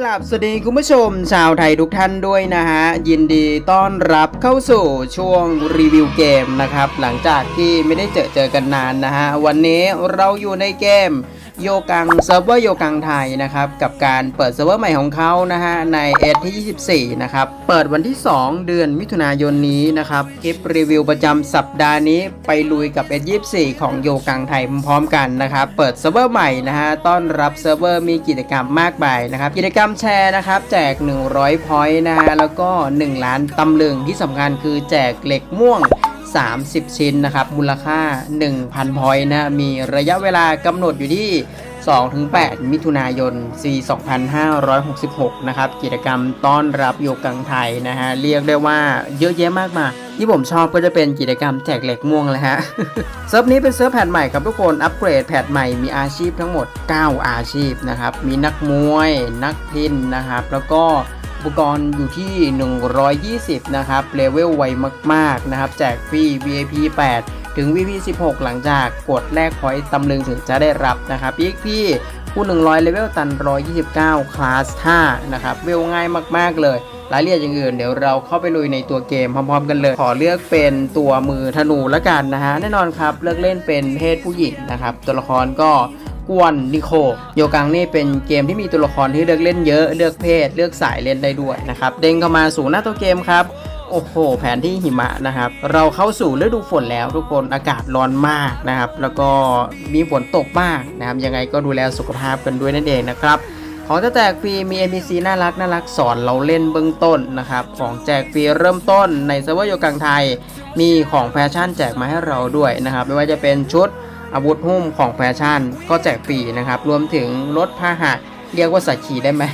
กลับสวัสดีคุณผู้ชม ชาวไทยทุกท่านด้วยนะฮะ ยินดีต้อนรับเข้าสู่ช่วงรีวิวเกมนะครับ หลังจากที่ไม่ได้เจอเจอกันนานนะฮะ วันนี้เราอยู่ในเกม โยกังเซิร์ฟเวอร์โยกังไทยนะครับกับการเปิดเซิร์ฟเวอร์ใหม่ของเขานะฮะในเอที่ 24 นะครับ เปิดวันที่ 2 เดือนมิถุนายนนี้นะครับคลิปรีวิวประจำสัปดาห์นี้ไปลุยกับ S24 ของโยกังไทยพร้อมๆกันนะครับเปิดเซิร์ฟเวอร์ใหม่นะฮะต้อนรับเซิร์ฟเวอร์มีกิจกรรมมากมายนะครับกิจกรรมแชร์นะครับแจก 100พอยต์นะฮะแล้วก็ 1 ล้านตำลึงที่สำคัญคือแจกเหล็กม่วง 30 ชิ้นนะครับมูลค่า 1,000 พอยต์นะมีระยะเวลากำหนดอยู่ที่ 2-8 มิถุนายนปี2566 นะครับ กิจกรรมต้อนรับโยกังไทยนะฮะ เรียกได้ว่าเยอะแยะมากมายที่ผมชอบก็จะเป็นกิจกรรมแจกเหล็กม่วงเลยฮะ เซิร์ฟนี้เป็นเซิร์ฟแพทใหม่ครับทุกคน อัปเกรดแพทใหม่มีอาชีพทั้งหมด 9 อาชีพนะครับ มีนักมวย นักพินนะครับ แล้วก็ ปกรณ์อยู่ที่ 120 นะครับเลเวลไวมากๆนะครับ แจกฟรี VIP 8 ถึง VIP 16 หลังจากกดแลกพอยต์ตำลึงถึงจะได้รับนะครับอีกพี่คูณ100 เลเวลตัน 129 คลาส 5 นะครับ เวลง่ายมาก ๆ เลย รายละเอียดอย่างอื่น เดี๋ยวเราเข้าไปลุยในตัวเกมพร้อม ๆ กันเลย ขอเลือกเป็นตัวมือธนูละกันนะฮะ แน่นอนครับ เลือกเล่นเป็นเพศผู้หญิงนะครับ ตัวละครก็ กวนนิโคโยกังนี่เป็นเกมที่มีตัวละครที่เลือกเล่นเยอะเลือกเพศ เลือกสายเล่นได้ด้วยนะครับเด้งเข้ามาสู่หน้าตัวเกมครับโอ้โห แผนที่หิมะนะครับ เราเข้าสู่ฤดูฝนแล้วทุกคนอากาศร้อนมากนะครับ แล้วก็มีฝนตกมากนะครับ ยังไงก็ดูแลสุขภาพกันด้วยนั่นเองนะครับ ของจะแจกฟรีมี NPC น่ารักน่ารักสอนเราเล่นเบื้องต้นนะครับ ของแจกฟรีเริ่มต้นในเซิร์ฟเวอร์โยกังไทย มีของแฟชั่นแจกมาให้เราด้วยนะครับ ไม่ว่าจะเป็นชุด อาวุธหุ้มของแฟชั่นก็แจกฟรีนะครับ รวมถึงรถพาหะเรียกว่าสักขี่ได้ไหม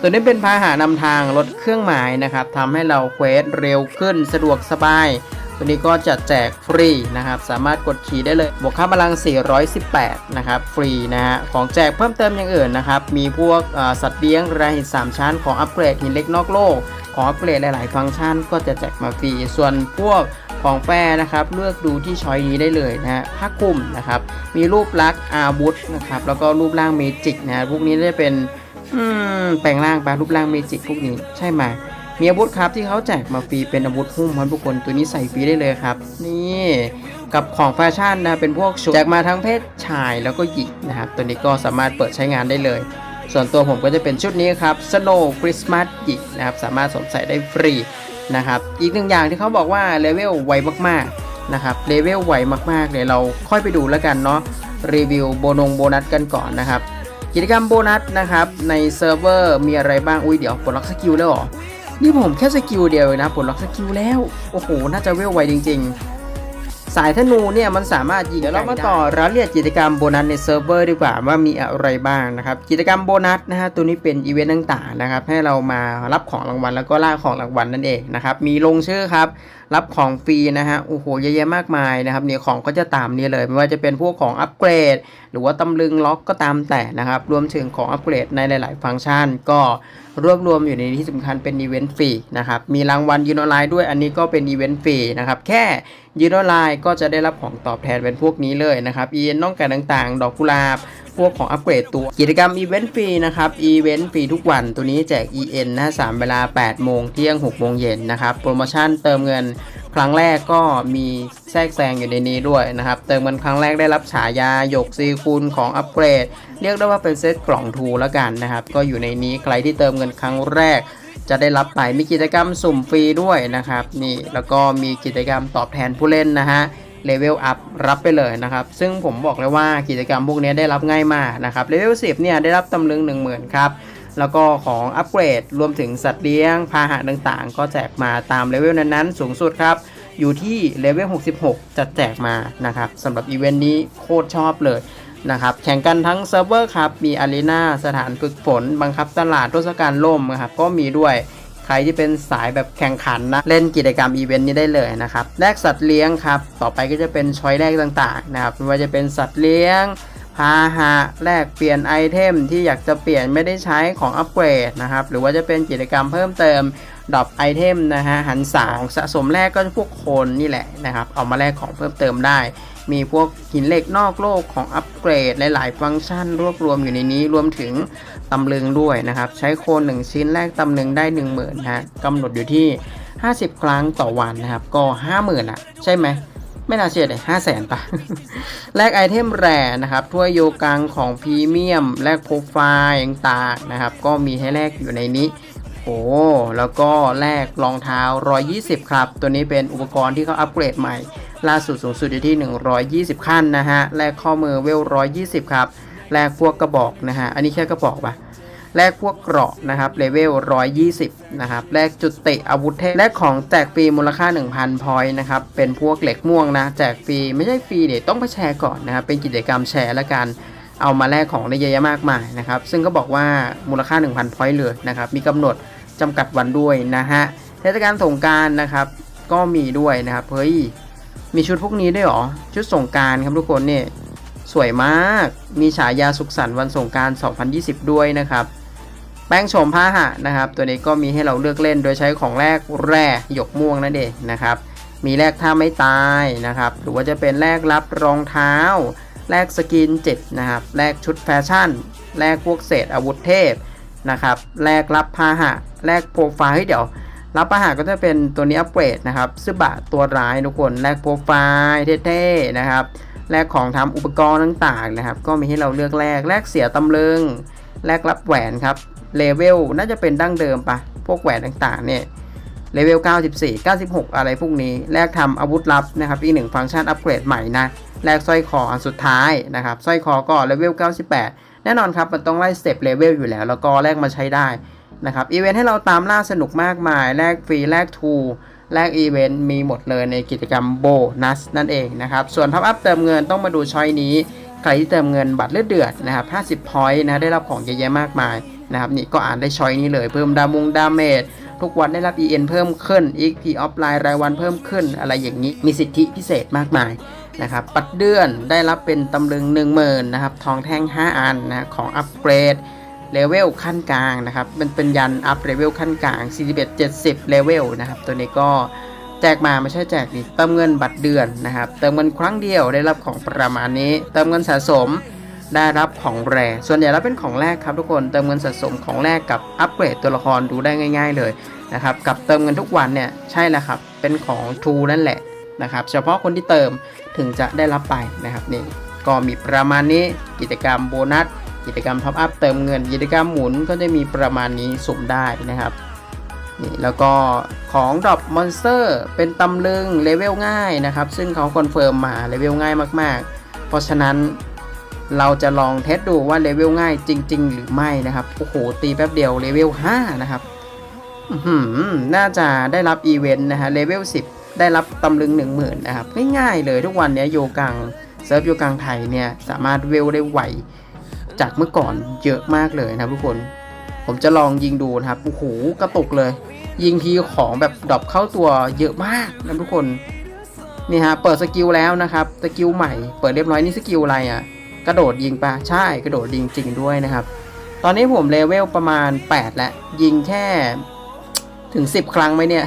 ตัวนี้เป็นพาหะนำทางรถเครื่องหมายนะครับทำให้เราเควสเร็วขึ้นสะดวกสบาย ตัวนี้ก็จะแจกฟรีนะครับ สามารถกดขี่ได้เลย บวกค่าพลัง 418 นะครับ ฟรีนะฮะ ของแจกเพิ่มเติมอย่างอื่นนะครับ มีพวกสัตว์เลี้ยงรายหิน3ชั้น ของอัปเกรดหินเล็กนอกโลก ของอัปเกรดหลาย ๆ ฟังก์ชันก็จะแจกมาฟรี ส่วนพวก ของแฟนะครับเลือกดูที่ช้อยนี้ได้เลยนะฮะผ้าคลุมนะครับ มีรูปลักษณ์อาวุธนะครับ แล้วก็รูปร่างเมจิกนะพวกนี้ได้เป็นอืมแปลงร่างแปลรูปร่างเมจิกพวกนี้ใช่ไหมมีอาวุธครับที่เขาแจกมาฟรีเป็นอาวุธหุ้มครับทุกคนตัวนี้ใส่ฟรีได้เลยครับ นี่กับของแฟชั่นนะเป็นพวกชุดแจกมาทั้งเพศชายแล้วก็หญิงนะครับ ตัวนี้ก็สามารถเปิดใช้งานได้เลย ส่วนตัวผมก็จะเป็นชุดนี้ครับ Snow Christmas หญิงนะครับสามารถสวมใส่ได้ฟรี นะครับ อีกหนึ่งอย่างที่เขาบอกว่าเลเวลไวมากๆนะครับเลเวลไวมากๆเดี๋ยเราค่อยไปดูแล้วกันเนาะรีวิวโบนงโบนัสกันก่อนนะครับ กิจกรรมโบนัสนะครับในเซิร์ฟเวอร์มีอะไรบ้างอุ้ยเดี๋ยวปลดล็อกสกิลแล้วหรอนี่ผมแค่สกิลเดียวเองนะปลดล็อกสกิลแล้ว โอ้โห น่าจะเวลไวจริง ๆ สายธนูเนี่ยมันสามารถยิงเดี๋ยวเรามาต่อรายละเอียดกิจกรรมโบนัสในเซิร์ฟเวอร์ดีกว่าว่ามีอะไรบ้างนะครับ กิจกรรมโบนัสนะฮะตัวนี้เป็นอีเวนต์ต่างๆนะครับให้เรามารับของรางวัลแล้วก็ล่าของรางวัลนั่นเองนะครับมีลงชื่อครับ รับของฟรีนะฮะโอ้โหเยอะแยะมากมายนะครับเนี่ยของก็จะตามนี้เลย ไม่ว่าจะเป็นพวกของอัปเกรด หรือว่าตำลึงล็อกก็ตามแต่นะครับ รวมถึงของอัปเกรดในหลาย ๆ ฟังก์ชัน ก็รวบรวมอยู่ในที่สำคัญเป็นอีเวนต์ฟรีนะครับมีรางวัลยืนออนไลน์ด้วยอันนี้ก็เป็นอีเวนต์ฟรีนะครับแค่ยืนออนไลน์ก็จะได้รับของตอบแทนเป็นพวกนี้เลยนะครับอีเวนต์น้องแก่ต่าง ๆ ดอกกุหลาบ พวกของอัปเกรดตัวกิจกรรมอีเวนต์ฟรีนะครับอีเวนต์ฟรีทุกวันตัวนี้แจก EN นะสามเวลา 8 โมงเที่ยง 6 โมงเย็นนะครับโปรโมชั่นเติมเงินครั้งแรกก็มีแทรกแซงอยู่ในนี้ด้วยนะครับ เติมเงินครั้งแรกได้รับฉายาหยกซีคูณของอัปเกรด เรียกได้ว่าเป็นเซตกล่องทูแล้วกันนะครับ ก็อยู่ในนี้ใครที่เติมเงินครั้งแรกจะได้รับไปมีกิจกรรมสุ่มฟรีด้วยนะครับนี่แล้วก็มีกิจกรรมตอบแทนผู้เล่นนะฮะ เลเวลอัพรับไปเลยนะครับ ซึ่งผมบอกเลยว่ากิจกรรมพวกนี้ได้รับง่ายมากนะครับเลเวล10เนี่ยได้รับตำลึง 10,000 ครับ แล้วก็ของอัปเกรดรวมถึงสัตว์เลี้ยง พาหะต่างๆ ก็แจกมาตามเลเวลนั้นๆ สูงสุดครับอยู่ที่เลเวล 66จะแจกมานะครับสำหรับอีเวนต์นี้โคตรชอบเลยนะครับแข่งกันทั้งเซิร์ฟเวอร์ครับ มีอารีนาสถานฝึกฝน บังคับตลาดทศกัณฐ์ล่มนะครับก็มีด้วย ใครที่เป็นสายแบบแข่งขันนะ เล่นกิจกรรมอีเวนต์นี้ได้เลยนะครับแลกสัตว์เลี้ยงครับ ต่อไปก็จะเป็นช้อยแรกต่างๆนะครับไม่ว่าจะเป็นสัตว์เลี้ยงพาหะแลกเปลี่ยนไอเทมที่อยากจะเปลี่ยนไม่ได้ใช้ของอัปเกรดนะครับหรือว่าจะเป็นกิจกรรมเพิ่มเติมดรอปไอเทมนะฮะหันสางสะสมแรกก็พวกโคนนี่แหละนะครับเอามาแลกของเพิ่มเติมได้ มีพวกหินเหล็กนอกโลกของอัปเกรดหลาย ๆ ฟังก์ชันรวบรวมอยู่ในนี้รวมถึงตำลึงด้วยนะครับ ใช้โคน 1 ชิ้นแลกตำลึงได้ 1 0,000นฮะกำหนดอยู่ที่ 50 ครั้งต่อวันนะครับ ก็ 50,000อะ ใช่ไหมไม่น่าเชื่อเลยห้าแสนปะแลกไอเทมแร่นะครับถ้วยโยกังของพรีเมียม แลกโปรไฟล์ต่างๆนะครับ ก็มีให้แลกอยู่ในนี้ โอ้ แล้วก็แลกรองเท้า 120 ครับ ตัวนี้เป็นอุปกรณ์ที่เขาอัปเกรดใหม่ ล่าสุดสูงสุดอยู่ที่ 120 ขั้นนะฮะ แลกข้อมือเวล 120 ครับ แลกพวกกระบอกนะฮะ อันนี้แค่กระบอกปะแลกพวกเกราะนะครับเลเวล 120 นะครับ แลกจุดเตะอาวุธเทพแลกของแจกฟรีมูลค่า 1,000 พอยต์นะครับ เป็นพวกเหล็กม่วงนะ แจกฟรีไม่ใช่ฟรีเดี๋ยวต้องไปแชร์ก่อนนะครับ เป็นกิจกรรมแชร์และกัน เอามาแลกของได้เยอะแยะมากมายนะครับ ซึ่งก็บอกว่ามูลค่า 1,000 พอยต์เลยนะครับ มีกำหนดจำกัดวันด้วยนะฮะ เทศกาลสงการนะครับ ก็มีด้วยนะครับ เฮ้ย มีชุดพวกนี้ด้วยหรอ ชุดสงการครับทุกคนเนี่ยสวยมาก มีฉายาสุขสันต์วันสงการ 2020 ด้วยนะครับ แป้งโฉมผ้าหะนะครับ ตัวนี้ก็มีให้เราเลือกเล่น โดยใช้ของแรกแร่หยกม่วงนั่นเองนะครับ มีแลกท่าไม่ตายนะครับ หรือว่าจะเป็นแลกรับรองเท้าแลกสกินเจ็ดนะครับแลกชุดแฟชั่นแลกพวกเศษอาวุธเทพนะครับแลกรับพาหะแลกโปรไฟล์เดี๋ยว รับพาหะก็จะเป็นตัวนี้อัปเกรดนะครับซึบะตัวร้ายทุกคนแลกโปรไฟล์เท่ๆนะครับแลกของทำอุปกรณ์ต่างๆนะครับ ก็มีให้เราเลือกแลกแลกเสียตำลึงแลกรับแหวนครับเลเวลน่าจะเป็นดั้งเดิมปะพวกแหวนต่างๆเนี่ยเลเวล 94 96 อะไรพวกนี้ แลกทำอาวุธลับนะครับ อีกหนึ่งฟังก์ชันอัปเกรดใหม่นะ แลกสร้อยคออันสุดท้ายนะครับ สร้อยคอก็เลเวล 98 แน่นอนครับ มันต้องไล่สเต็ปเลเวลอยู่แล้ว แล้วก็แลกมาใช้ได้ นะครับอีเวนต์ให้เราตามล่าสนุกมากมาย แลกฟรีแลกทูแลกอีเวนต์มีหมดเลยในกิจกรรมโบนัสนั่นเองนะครับส่วนท็อปอัพเติมเงินต้องมาดูช้อยนี้ใครที่เติมเงินบัตรเลือดเดือดนะครับ50พอยต์นะได้รับของเยอะแยะมากมายนะครับนี่ก็อ่านได้ช้อยนี้เลยเพิ่มดามุงดาเมจทุกวันได้รับ EN เพิ่มขึ้น XP ออฟไลน์รายวันเพิ่มขึ้น อะไรอย่างนี้มีสิทธิพิเศษมากมายนะครับปัดเดือนได้รับเป็นตำลึง 10,000นะครับทองแท่ง 5 อันนะของอัปเกรด เลเวลขั้นกลางนะครับ มันเป็นยันอัพเลเวลขั้นกลาง 41 70 เลเวลนะครับ ตัวนี้ก็แจกมาไม่ใช่แจกดิเติมเงินบัตรเดือนนะครับ เติมเงินครั้งเดียวได้รับของประมาณนี้ เติมเงินสะสมได้รับของแรส่วนใหญ่แล้วเป็นของแรกครับทุกคน เติมเงินสะสมของแรกกับอัปเกรดตัวละครดูได้ง่าย ๆเลยนะครับ กับเติมเงินทุกวันเนี่ยใช่แล้วครับ เป็นของ True นั่นแหละนะครับ เฉพาะคนที่เติมถึงจะได้รับไปนะครับนี่ ก็มีประมาณนี้กิจกรรมโบนัส กิจกรรมท็อปอัพเติมเงินกิจกรรมหมุนก็จะมีประมาณนี้สุ่มได้นะครับนี่แล้วก็ของดรอปมอนสเตอร์เป็นตำลึงเลเวลง่ายนะครับ ซึ่งเขาคอนเฟิร์มมาเลเวลง่ายมากๆ เพราะฉะนั้นเราจะลองเทสดูว่าเลเวลง่ายจริง ๆ หรือไม่นะครับโอ้โหตีแป๊บเดียวเลเวล5นะครับน่าจะได้รับอีเวนต์นะฮะเลเวล10 ได้รับตำลึง 10,000นะครับง่ายๆเลยทุกวันนี้โยกังเซิร์ฟโยกังไทยเนี่ยสามารถเวลได้ไว จากเมื่อก่อนเยอะมากเลยนะครับทุกคน ผมจะลองยิงดูนะครับโอ้โหกระตุกเลย ยิงทีของแบบดรอปเข้าตัวเยอะมากนะทุกคนนี่ฮะเปิดสกิลแล้วนะครับสกิลใหม่เปิดเรียบร้อยนี่สกิลอะไรอะ่ะ กระโดดยิงปะใช่กระโดดยิงจริงด้วยนะครับ ตอนนี้ผมเลเวลประมาณ 8 แล้ว ยิงแค่ถึง 10 ครั้งไหมเนี่ย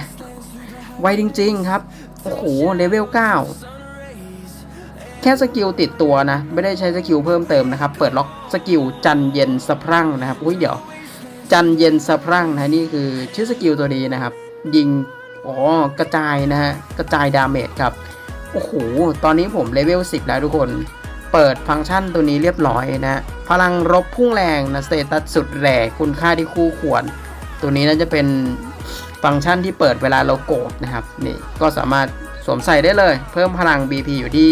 ไวจริง ๆ ครับโอ้โหเลเวล9 ค่สกิลติดตัวนะ ไม่ได้ใช้สกิลเพิ่มเติมนะครับ เปิดล็อกสกิลจันเย็นสะพรั่งนะครับอุ้ยเดี๋ยว จันเย็นสะพรั่งนะนี่คือชื่อสกิลตัวนี้นะครับ ยิงอ๋อกระจายนะฮะกระจายดาเมจครับโอ้โหตอนนี้ผมเลเวล10 แล้วทุกคน เปิดฟังก์ชันตัวนี้เรียบร้อยนะพลังรบพุ่งแรงนะสเตตัสสุดแรงคุณค่าที่คู่ควร ตัวนี้น่าจะเป็นฟังก์ชันที่เปิดเวลาเราโกรธนะครับนี่ก็สามารถ สวมใส่ได้เลย เพิ่มพลัง BP อยู่ที่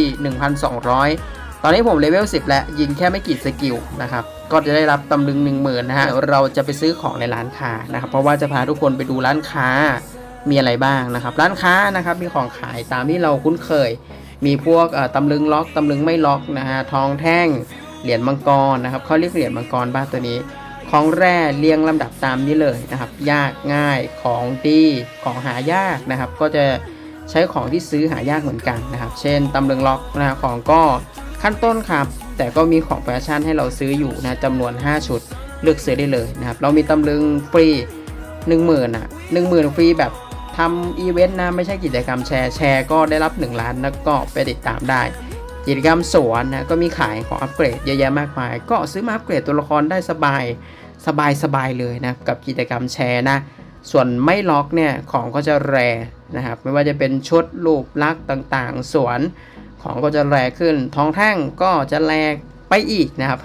1,200 ตอนนี้ผมเลเวล 10 แล้ว ยิงแค่ไม่กี่สกิลนะครับ ก็จะได้รับตำลึง 10,000นะฮะเดี๋ยวเราจะไปซื้อของในร้านค้านะครับ เพราะว่าจะพาทุกคนไปดูร้านค้ามีอะไรบ้างนะครับ ร้านค้านะครับมีของขายตามที่เราคุ้นเคย มีพวกตำลึงล็อกตำลึงไม่ล็อกนะฮะ ทองแท่ง เหรียญมังกรนะครับเขาเรียกเหรียญมังกรบ้านตัวนี้ของแร่เรียงลำดับตามนี้เลยนะครับ ยากง่ายของดีของหายากนะครับ ก็จะ ใช้ของที่ซื้อหายากเหมือนกันนะครับ เช่นตำลึงล็อกนะของก็ขั้นต้นครับ แต่ก็มีของแฟชั่นให้เราซื้ออยู่นะจำนวน 5 ชุดเลือกซื้อได้เลยนะครับ เรามีตำลึงฟรี 10,000อะ10,000ฟรีแบบทำอีเวนต์นะไม่ใช่กิจกรรมแชร์แชร์ก็ได้รับ 1 ล้านแล้วก็ไปติดตามได้ กิจกรรมสวนนะก็มีขายของอัปเกรดเยอะแยะมากมาย ก็ซื้อมาอัปเกรดตัวละครได้สบายสบายสบายเลยนะกับกิจกรรมแชร์นะ ส่วนไม่ล็อกเนี่ยของก็จะแรนะครับไม่ว่าจะเป็นชุดรูปลักษณ์ต่างๆ สวนของก็จะแรขึ้น ท้องแท่งก็จะแรไปอีกนะครับ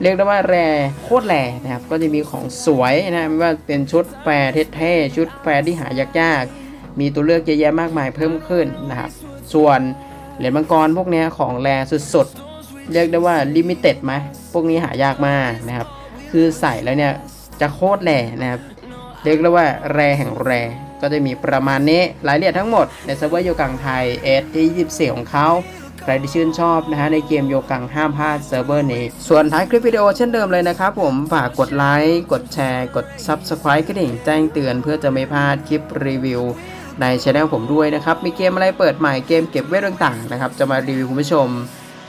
เรียกได้ว่าแรโคตรแรนะครับ ก็จะมีของสวยนะไม่ว่าเป็นชุดแฟร์เท่ๆชุดแฟร์ที่หายากๆ มีตัวเลือกเยอะแยะมากมายเพิ่มขึ้นนะครับ ส่วนเหรียญมังกรพวกเนี้ยของแรสุดๆ เรียกได้ว่าลิมิเต็ดไหมพวกนี้หายากมากนะครับ คือใส่แล้วเนี่ยจะโคตรแรนะครับ เรียกได้ว่าแรแห่งแร ก็จะมีประมาณนี้รายละเอียดทั้งหมดในเซิร์ฟเวอร์โยกังไทยเอสที่24 ของเขาใครที่ชื่นชอบนะฮะในเกมโยกังห้ามพลาดเซิร์ฟเวอร์นี้ ส่วนท้ายคลิปวิดีโอเช่นเดิมเลยนะครับผม ฝากกดไลค์ กดแชร์ กด Subscribe กระดิ่งแจ้งเตือนเพื่อจะไม่พลาดคลิปรีวิว ในช anel ผมด้วยนะครับ มีเกมอะไรเปิดใหม่เกมเก็บเวทต่างๆนะครับ จะมารีวิวคุณผู้ชม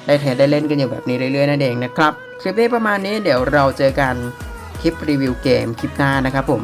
ได้เทรดได้เล่นกันอยู่แบบนี้เรื่อยๆนั่นเองนะครับ คลิปนี้ประมาณนี้เดี๋ยวเราเจอกันคลิปรีวิวเกมคลิปหน้านะครับผม